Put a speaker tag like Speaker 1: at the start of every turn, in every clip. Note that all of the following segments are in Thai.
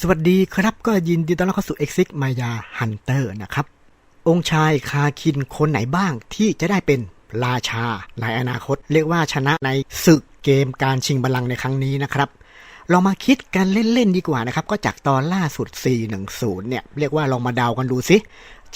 Speaker 1: สวัสดีครับก็ยินดีต้อนรับเข้าสู่ Exit มายาฮันเตอร์นะครับ องค์ชายคาคินคนไหนบ้างที่จะได้เป็นราชาในอนาคต เรียกว่าชนะในศึกเกมการชิงบัลลังก์ในครั้งนี้นะครับเรามาคิดกันเล่น ๆ ดีกว่านะครับ ก็จากตอนล่าสุด 410 เนี่ย เรียกว่าลองมาเดากันดูสิ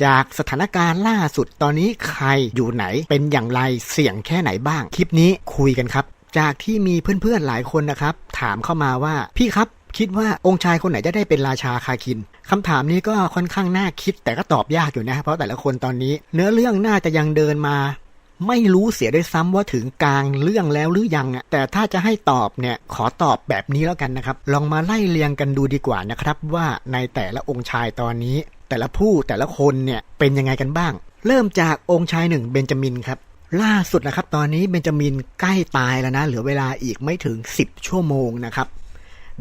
Speaker 1: จากสถานการณ์ล่าสุดตอนนี้ใครอยู่ไหนเป็นอย่างไรเสี่ยงแค่ไหนบ้าง คลิปนี้คุยกันครับ จากที่มีเพื่อนๆหลายคนนะครับ ถามเข้ามาว่าพี่ครับ คิดว่าองค์ชายคนไหนจะได้เป็นราชาคาคินคำถามนี้ก็ค่อนข้างน่าคิดแต่ก็ตอบยากอยู่นะ เพราะแต่ละคนตอนนี้ เนื้อเรื่องน่าจะยังเดินมา ไม่รู้เสียด้วยซ้ำว่าถึงกลางเรื่องแล้วหรือยังอะแต่ถ้าจะให้ตอบเนี่ยขอตอบแบบนี้แล้วกันนะครับ ลองมาไล่เรียงกันดูดีกว่านะครับ ว่าในแต่ละองค์ชายตอนนี้ แต่ละผู้แต่ละคนเนี่ยเป็นยังไงกันบ้าง เริ่มจากองค์ชายหนึ่งเบนจามินครับล่าสุดนะครับ ตอนนี้เบนจามินใกล้ตายแล้วนะ เหลือเวลาอีกไม่ถึง 10 ชั่วโมงนะครับ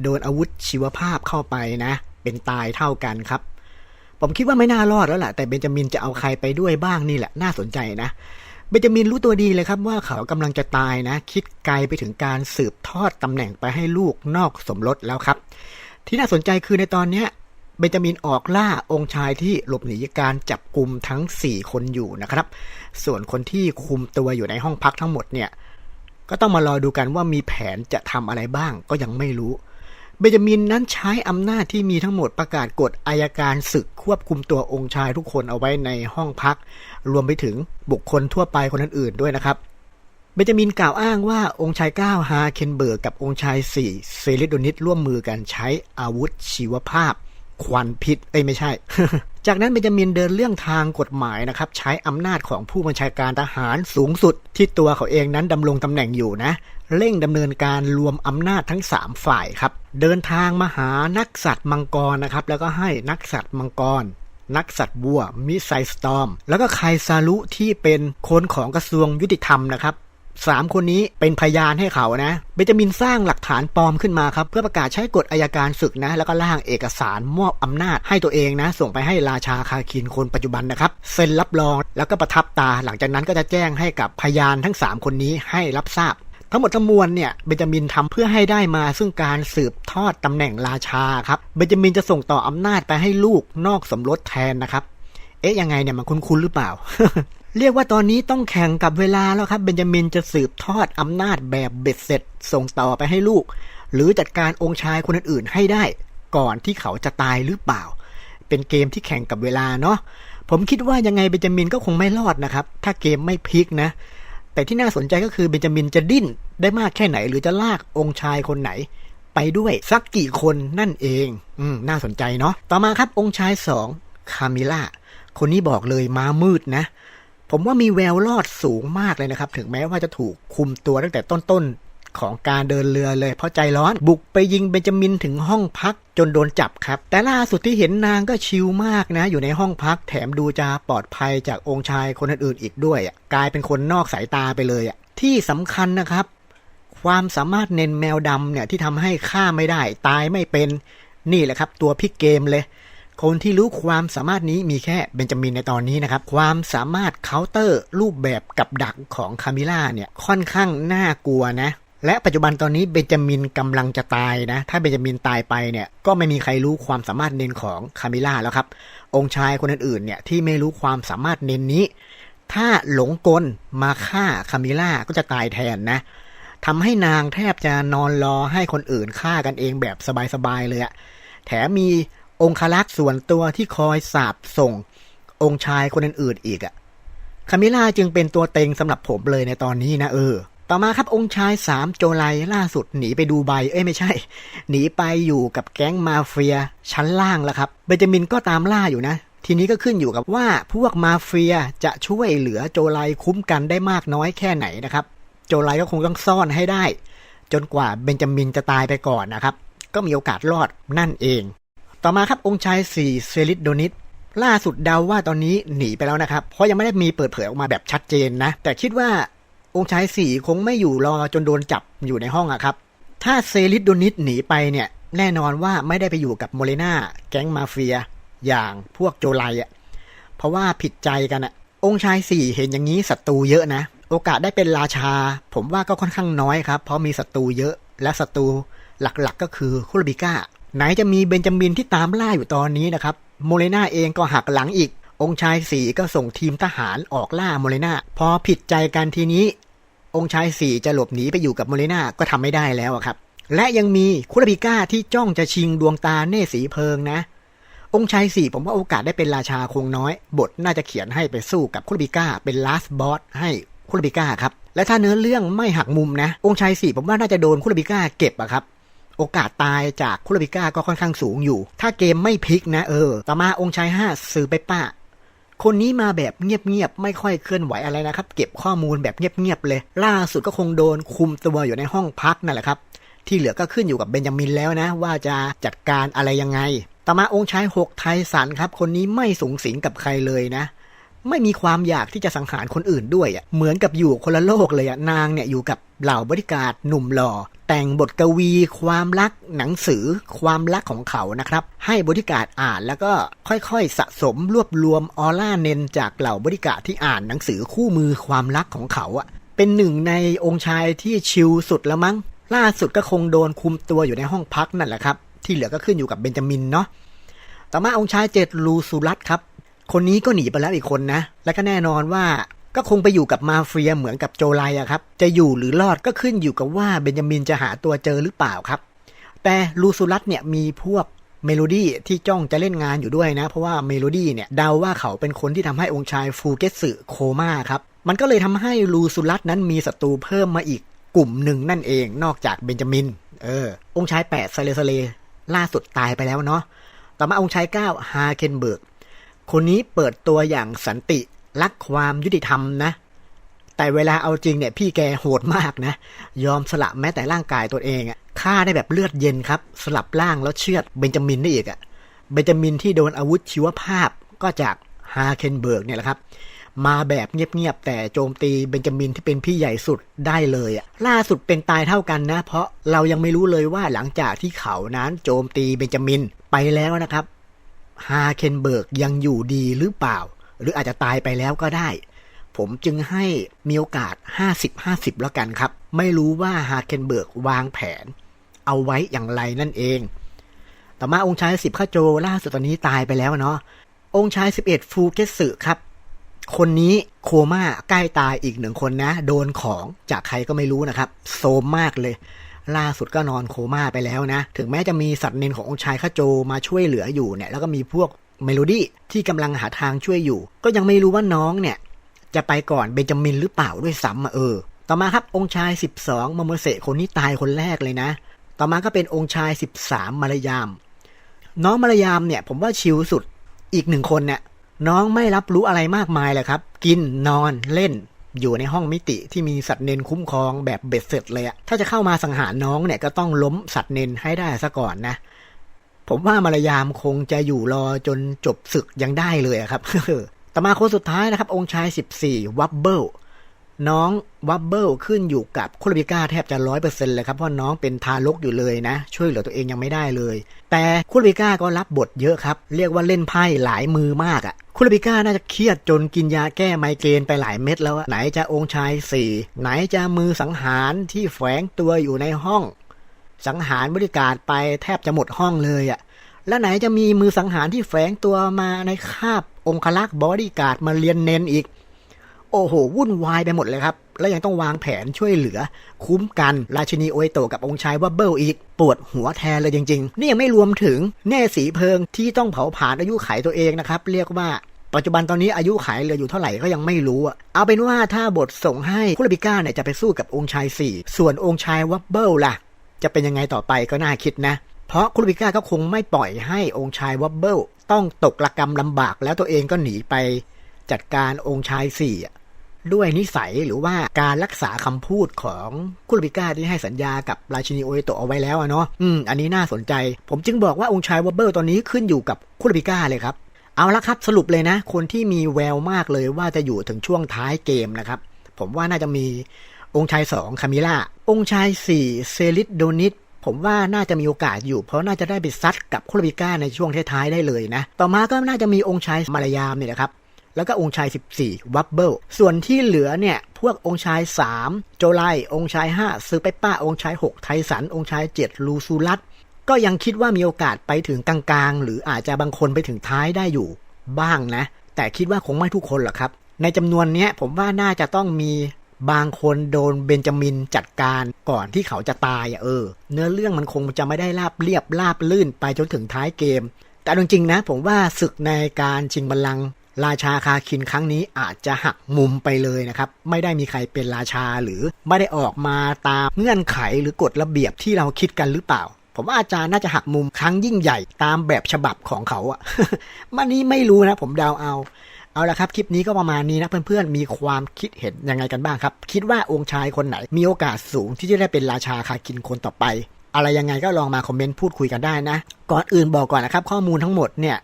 Speaker 1: โดนอาวุธชีวภาพเข้าไปนะ เป็นตายเท่ากันครับ ผมคิดว่าไม่น่ารอดแล้วแหละแต่เบนจามินจะเอาใครไปด้วยบ้างนี่แหละน่าสนใจนะเบนจามินรู้ตัวดีเลยครับว่าเขากำลังจะตายนะ คิดไกลไปถึงการสืบทอดตำแหน่งไปให้ลูกนอกสมรสแล้วครับ ที่น่าสนใจคือในตอนเนี้ยเบนจามินออกล่าองค์ชายที่หลบหนีการจับกลุ่มทั้ง 4 คนอยู่นะครับ ส่วนคนที่คุมตัวอยู่ในห้องพักทั้งหมดเนี่ย ก็ต้องมารอดูกันว่ามีแผนจะทำอะไรบ้างก็ยังไม่รู้ เบนจามินนั้นใช้อำนาจที่มีทั้งหมดประกาศกฎอายการศึกควบคุมตัวองค์ชายทุกคนเอาไว้ในห้องพัก รวมไปถึงบุคคลทั่วไปคนอื่นๆด้วยนะครับ เบนจามินกล่าวอ้างว่าองค์ชายเก้าฮาเคนเบิร์กกับองค์ชายสี่เซเลโดนิสร่วมมือกันใช้อาวุธชีวภาพ ควันพิษเอ้ยไม่ใช่ จากนั้นเบนจามินเดินเรื่องทางกฎหมายนะครับ ใช้อำนาจของผู้บัญชาการทหารสูงสุด ที่ตัวเขาเองนั้นดำรงตำแหน่งอยู่นะ เร่งดำเนินการรวมอำนาจทั้ง 3 ฝ่ายครับ เดินทางมาหานักสัตว์มังกรนะครับ แล้วก็ให้นักสัตว์มังกรนักสัตว์วัวมิไซสตอม แล้วก็ไคซารุที่เป็นคนของกระทรวงยุติธรรมนะครับ สามคนนี้เป็นพยานให้เขานะ เบนจามินสร้างหลักฐานปลอมขึ้นมาครับ เพื่อประกาศใช้กฎอายการศึกนะ แล้วก็ร่างเอกสารมอบอำนาจให้ตัวเองนะ ส่งไปให้ราชาคาคินคนปัจจุบันนะครับเซ็นรับรองแล้วก็ประทับตา หลังจากนั้นก็จะแจ้งให้กับพยานทั้ง 3 คนนี้ให้รับทราบทั้งหมดทั้งมวลเนี่ยเบนจามินทำเพื่อให้ได้มาซึ่งการสืบทอดตำแหน่งราชาครับเบนจามินจะส่งต่ออำนาจไปให้ลูกนอกสมรสแทนนะครับ เอ๊ะยังไงเนี่ยมันคุ้นๆหรือเปล่า เรียกว่าตอนนี้ต้องแข่งกับเวลาแล้วครับ เบนจามินจะสืบทอดอำนาจแบบเบ็ดเสร็จ ส่งต่อไปให้ลูก หรือจัดการองค์ชายคนอื่นๆให้ได้ ก่อนที่เขาจะตายหรือเปล่า เป็นเกมที่แข่งกับเวลาเนาะผมคิดว่ายังไงเบนจามินก็คงไม่รอดนะครับ ถ้าเกมไม่พลิกนะ แต่ที่น่าสนใจก็คือเบนจามินจะดิ้นได้มากแค่ไหน หรือจะลากองค์ชายคนไหน ไปด้วยสักกี่คนนั่นเอง อืมน่าสนใจเนาะต่อมาครับองค์ชายสองคามิล่าคนนี้บอกเลยมามืดนะ ผมว่ามีแววรอดสูงมากเลยนะครับ ถึงแม้ว่าจะถูกคุมตัวตั้งแต่ต้นๆ ของการเดินเรือเลย เพราะใจร้อนบุกไปยิงเบนจามินถึงห้องพักจนโดนจับครับ แต่ล่าสุดที่เห็นนางก็ชิลมากนะ อยู่ในห้องพักแถมดูจะปลอดภัยจากองค์ชายคนอื่นๆอีกด้วยกลายเป็นคนนอกสายตาไปเลยที่สำคัญนะครับ ความสามารถเน้นแมวดำเนี่ยที่ทำให้ฆ่าไม่ได้ ตายไม่เป็น นี่แหละครับ ตัวพิกเกมเลย คนที่รู้ความสามารถนี้มีแค่เบนจามินในตอนนี้นะครับ ความสามารถเคาน์เตอร์รูปแบบกับดักของคามิล่าเนี่ยค่อนข้างน่ากลัวนะและปัจจุบันตอนนี้เบนจามินกำลังจะตายนะ ถ้าเบนจามินตายไปเนี่ย ก็ไม่มีใครรู้ความสามารถเน้นของคามิล่าแล้วครับ องค์ชายคนอื่นๆเนี่ยที่ไม่รู้ความสามารถเน้นนี้ ถ้าหลงกลมาฆ่าคามิล่าก็จะตายแทนนะทำให้นางแทบจะนอนรอให้คนอื่นฆ่ากันเองแบบสบายๆเลยอะแถมมี องคลักษ์ส่วนตัวที่คอยสาบส่ง องค์ชายคนอื่นๆอีกอะคามิล่าจึงเป็นตัวเต็งสำหรับผมเลยในตอนนี้นะเออ ต่อมาครับองค์ชายสามโจไลล่าสุดหนีไปดูไบเอ้ยไม่ใช่ หนีไปอยู่กับแก๊งมาเฟีย ชั้นล่างแล้วครับ เบนจามินก็ตามล่าอยู่นะ ทีนี้ก็ขึ้นอยู่กับว่าพวกมาเฟียจะช่วยเหลือโจไลคุ้มกันได้มากน้อยแค่ไหนนะครับ โจไลก็คงต้องซ่อนให้ได้ จนกว่าเบนจามินจะตายไปก่อนนะครับ ก็มีโอกาสรอดนั่นเอง ต่อมาครับองค์ชายสี่เซลิดโดนิสล่าสุดเดาว่าตอนนี้หนีไปแล้วนะครับ เพราะยังไม่ได้มีเปิดเผยออกมาแบบชัดเจนนะ แต่คิดว่าองค์ชายสี่คงไม่อยู่รอจนโดนจับอยู่ในห้องอะครับ ถ้าเซลิดโดนิสหนีไปเนี่ยแน่นอนว่าไม่ได้ไปอยู่กับโมเลนาแก๊งมาเฟีย อย่างพวกโจไลอะเพราะว่าผิดใจกันอะองค์ชายสี่เห็นอย่างนี้ศัตรูเยอะนะ โอกาสได้เป็นราชา ผมว่าก็ค่อนข้างน้อยครับ เพราะมีศัตรูเยอะและศัตรูหลักๆก็คือคุรบิก้า ไหนจะมีเบนจามินที่ตามล่าอยู่ตอนนี้นะครับ โมเลนาเองก็หักหลังอีก องค์ชายสีก็ส่งทีมทหารออกล่าโมเลนาพอผิดใจกันทีนี้ องค์ชายสีจะหลบหนีไปอยู่กับโมเลนาก็ทำไม่ได้แล้วครับ และยังมีคุรบิก้าที่จ้องจะชิงดวงตาเน่สีเพิงนะ องค์ชายสี่ผมว่าโอกาสได้เป็นราชาคงน้อย บทน่าจะเขียนให้ไปสู้กับคุรบิก้าเป็นลาสบอสให้คุรบิก้าครับและถ้าเนื้อเรื่องไม่หักมุมนะ องค์ชายสี่ผมว่าน่าจะโดนคุรบิก้าเก็บอะครับ โอกาสตายจากคุรบิก้าก็ค่อนข้างสูงอยู่ ถ้าเกมไม่พลิกนะเออ ต่อมาองค์ชายห้าซื้อไปป้า คนนี้มาแบบเงียบๆ ไม่ค่อยเคลื่อนไหวอะไรนะครับ เก็บข้อมูลแบบเงียบๆเลย ล่าสุดก็คงโดนคุมตัวอยู่ในห้องพักนั่นแหละครับ ที่เหลือก็ขึ้นอยู่กับเบนจามินแล้วนะ ว่าจะจัดการอะไรยังไง ต่อมาองค์ชายหกไทสันครับ คนนี้ไม่สูงสิงกับใครเลยนะไม่มีความอยากที่จะสังหารคนอื่นด้วยอะ่ะเหมือนกับอยู่คนละโลกเลยอะ่ะนางเนี่ยอยู่กับเหล่าบริการหนุ่มหล่อ แต่งบทกวีความรักหนังสือความรักของเขานะครับ ให้บริการอ่านแล้วก็ค่อยๆ สะสมรวบรวมออร่าเนนจากเหล่าบริการที่อ่านหนังสือคู่มือความรักของเขาอะ่ะเป็นหนึ่งในองค์ชายที่ชิลสุดแล้วมั้ง ล่าสุดก็คงโดนคุมตัวอยู่ในห้องพักนั่นแหละครับ ที่เหลือก็ขึ้นอยู่กับเบนจามินเนาะต่อมาองค์ชายเจ็ดลูซูรัตครับ คนนี้ก็หนีไปแล้วอีกคนนะ และก็แน่นอนว่า ก็คงไปอยู่กับมาเฟียเหมือนกับโจไลอะครับ จะอยู่หรือรอดก็ขึ้นอยู่กับว่าเบนจามินจะหาตัวเจอหรือเปล่าครับ แต่ลูซูรัตเนี่ยมีพวกเมโลดี้ที่จ้องจะเล่นงานอยู่ด้วยนะ เพราะว่าเมโลดี้เนี่ยเดาว่าเขาเป็นคนที่ทำให้องค์ชายฟูเกสึโคม่าครับมันก็เลยทำให้ลูซูรัตนั้นมีศัตรูเพิ่มมาอีกกลุ่มหนึ่งนั่นเองนอกจากเบนจามิน เออ องค์ชายแปดไซเลสเลล่าสุดตายไปแล้วเนาะต่อมาองค์ชายเก้าฮาเคนเบิร์กคนนี้เปิดตัวอย่างสันติ รักความยุติธรรมนะ แต่เวลาเอาจริงเนี่ย พี่แกโหดมากนะ ยอมสละแม้แต่ร่างกายตัวเองอะฆ่าได้แบบเลือดเย็นครับ สลับร่างแล้วเชือดเบนจามินได้อีกอะเบนจามินที่โดนอาวุธชีวภาพก็จากฮาเคนเบิร์กเนี่ยแหละครับมาแบบเงียบๆ แต่โจมตีเบนจามินที่เป็นพี่ใหญ่สุดได้เลยอะล่าสุดเป็นตายเท่ากันนะ เพราะเรายังไม่รู้เลยว่าหลังจากที่เขานั้นโจมตีเบนจามินไปแล้วนะครับฮาเคนเบิร์กยังอยู่ดีหรือเปล่า หรืออาจจะตายไปแล้วก็ได้ ผมจึงให้มีโอกาส 50-50 แล้วกันครับ ไม่รู้ว่าฮาเคนเบิร์กวางแผน เอาไว้อย่างไรนั่นเอง ต่อมาองค์ชาย10ข้าโจล่าสุดตอนนี้ตายไปแล้วเนาะองค์ชาย 11 ฟูเกสึครับ คนนี้โคม่าใกล้ตายอีกหนึ่งคนนะ โดนของจากใครก็ไม่รู้นะครับโซมมากเลยล่าสุดก็นอนโคม่าไปแล้วนะ ถึงแม้จะมีสัตว์เนนขององค์ชายข้าโจมาช่วยเหลืออยู่เนี่ย แล้วก็มีพวก เมโลดี้ที่กำลังหาทางช่วยอยู่ ก็ยังไม่รู้ว่าน้องเนี่ย จะไปก่อนเบนจามินหรือเปล่าด้วยซ้ำอะเออ ต่อมาครับองค์ชาย 12มาโมเสคนนี้ตายคนแรกเลยนะ ต่อมาก็เป็นองค์ชาย 13 มารยาม น้องมารยามเนี่ย ผมว่าชิลสุดอีกหนึ่งคนเนี่ยน้องไม่รับรู้อะไรมากมายเลยครับ กินนอนเล่น อยู่ในห้องมิติที่มีสัตว์เนนคุ้มครองแบบเบ็ดเสร็จเลยอะถ้าจะเข้ามาสังหารน้องเนี่ยก็ต้องล้มสัตว์เนนให้ได้ซะก่อนนะ ผมว่ามารยามคงจะอยู่รอจนจบศึกยังได้เลยครับต่อมาคนสุดท้ายนะครับ องค์ชาย 14 วับเบิลน้องวับเบิลขึ้นอยู่กับคุรบิก้าแทบจะร้อยเปอร์เซ็นต์เลยครับ เพราะน้องเป็นทารกอยู่เลยนะ ช่วยเหลือตัวเองยังไม่ได้เลย แต่คุรบิก้าก็รับบทเยอะครับ เรียกว่าเล่นไพ่หลายมือมากอะ่ะคุรบิก้าน่าจะเครียดจนกินยาแก้ไมเกรนไปหลายเม็ดแล้วอะไหนจะองค์ชายสี่ไหนจะมือสังหารที่แฝงตัวอยู่ในห้อง สังหารบริการไปแทบจะหมดห้องเลยอะ่ะ แล้วไหนจะมีมือสังหารที่แฝงตัวมาในคาบองคลักษ์บอดี้การ์ดมาเรียนเนนอีก โอ้โห วุ่นวายไปหมดเลยครับ แล้วยังต้องวางแผนช่วยเหลือ คุ้มกัน ราชินีโอเอโตกับองค์ชายวับเบิลอีก ปวดหัวแทนเลยจริง ๆ นี่ยังไม่รวมถึงแน่สีเพิงที่ต้องเผาผลาญอายุไขตัวเองนะครับ เรียกว่าปัจจุบันตอนนี้อายุไขเหลืออยู่เท่าไหร่ก็ยังไม่รู้อะเอาเป็นว่าถ้าบทส่งให้คุรบิก้าเนี่ยจะไปสู้กับองค์ชายสี่ส่วนองค์ชายวับเบิลล่ะ จะเป็นยังไงต่อไปก็น่าคิดนะ เพราะคุรบิก้าก็คงไม่ปล่อยให้องค์ชายวับเบิลต้องตกระกรรมลำบาก แล้วตัวเองก็หนีไปจัดการองค์ชายสี่ด้วยนิสัยหรือว่าการรักษาคำพูดของคุรบิก้าที่ให้สัญญากับราชินีโอเอโตะเอาไว้แล้วอะเนาะอืมอันนี้น่าสนใจ ผมจึงบอกว่าองค์ชายวับเบิลตอนนี้ขึ้นอยู่กับคุรบิก้าเลยครับ เอาละครับสรุปเลยนะ คนที่มีแววมากเลยว่าจะอยู่ถึงช่วงท้ายเกมนะครับ ผมว่าน่าจะมีองค์ชายสองคามิล่าองค์ชายสี่เซลิดโดนิต ผมว่าน่าจะมีโอกาสอยู่ เพราะน่าจะได้ไปซัดกับคุรบิก้าในช่วงท้ายๆได้เลยนะ ต่อมาก็น่าจะมีองค์ชายมารยามเนี่ยนะครับแล้วก็องค์ชาย 14 วับเบิล ส่วนที่เหลือเนี่ย พวกองค์ชาย 3 โจไล องค์ชาย 5 ซื้อไปป้า องค์ชาย 6 ไทสัน องค์ชาย 7 ลูซูรัต ก็ยังคิดว่ามีโอกาสไปถึงกลางๆ หรืออาจจะบางคนไปถึงท้ายได้อยู่ บ้างนะ แต่คิดว่าคงไม่ทุกคนหรอกครับ ในจำนวนนี้ผมว่าน่าจะต้องมี บางคนโดนเบนจามินจัดการก่อนที่เขาจะตายอะเออ เนื้อเรื่องมันคงจะไม่ได้ราบเรียบราบลื่นไปจนถึงท้ายเกม แต่จริงๆนะ ผมว่าศึกในการชิงบัลลังก์ราชาคาคินครั้งนี้อาจจะหักมุมไปเลยนะครับ ไม่ได้มีใครเป็นราชาหรือไม่ได้ออกมาตามเงื่อนไขหรือกฎระเบียบที่เราคิดกันหรือเปล่า ผมว่าอาจารย์น่าจะหักมุมครั้งยิ่งใหญ่ตามแบบฉบับของเขาอะมันนี้ไม่รู้นะ ผมเดาเอา เอาละครับคลิปนี้ก็ประมาณนี้นะเพื่อนๆมีความคิดเห็นยังไงกันบ้างครับ คิดว่าองค์ชายคนไหน มีโอกาสสูงที่จะได้เป็นราชาคาคินคนต่อไป อะไรยังไงก็ลองมาคอมเมนต์พูดคุยกันได้นะ ก่อนอื่นบอกก่อนนะครับ ข้อมูลทั้งหมดเนี่ย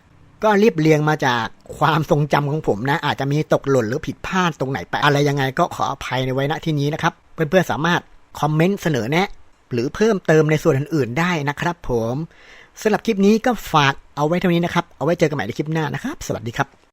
Speaker 1: ก็รีบเรียงมาจากความทรงจำของผมนะ อาจจะมีตกหล่นหรือผิดพลาดตรงไหนไป อะไรยังไงก็ขออภัยในไว้ณที่นี้นะครับ เพื่อนๆสามารถคอมเมนต์เสนอแนะ หรือเพิ่มเติมในส่วนอื่นๆได้นะครับผมสำหรับคลิปนี้ก็ฝากเอาไว้เท่านี้นะครับ เอาไว้เจอกันใหม่ในคลิปหน้านะครับ สวัสดีครับ